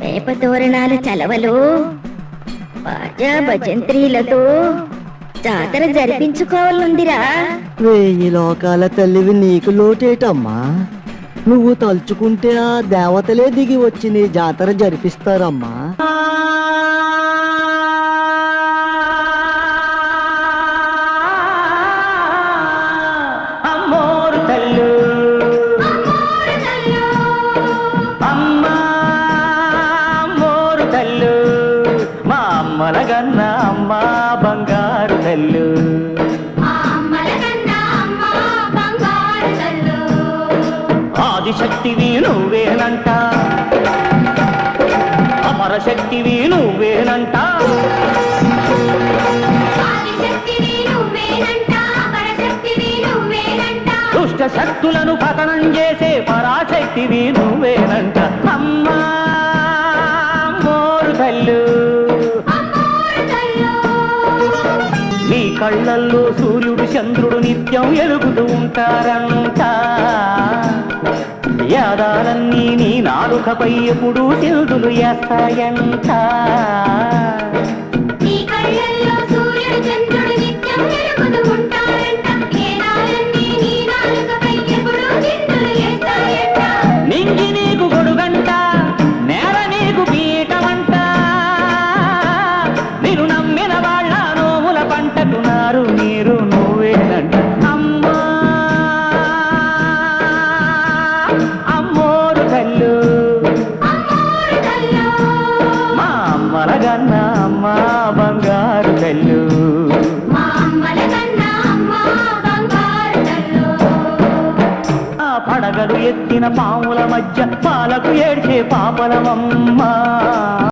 వేప తోరణాలు చలవలు బాజా భజంత్రీలతో జాతర జరిపించుకోవాలందిరా. వెయ్యి లోకాల తల్లివి నీకు లోటేటమ్మా. నువ్వు తలుచుకుంటే ఆ దేవతలే దిగి వచ్చి నీ జాతర జరిపిస్తారమ్మా. మా అమ్మల గన్న అమ్మ బంగారు తల్లు ఆదిశక్తివి నువ్వేనంట అమరశక్తివి నువ్వేనంట దుష్ట శక్తులను పతనం చేసే పరాశక్తివి నువ్వేనంట అమ్మా! కళ్ళల్లో సూర్యుడు చంద్రుడు నిత్యం ఎలుగుతూ ఉంటారంట. యాదాలన్నీ నీ నాలుకపై ఎప్పుడు సిల్దులు వేస్తాయంట. అమ్మలగన్న అమ్మ బంగారు ఆ పడగలు ఎత్తిన పాముల మధ్య పాలకు ఏడ్చే పాపలమమ్మ.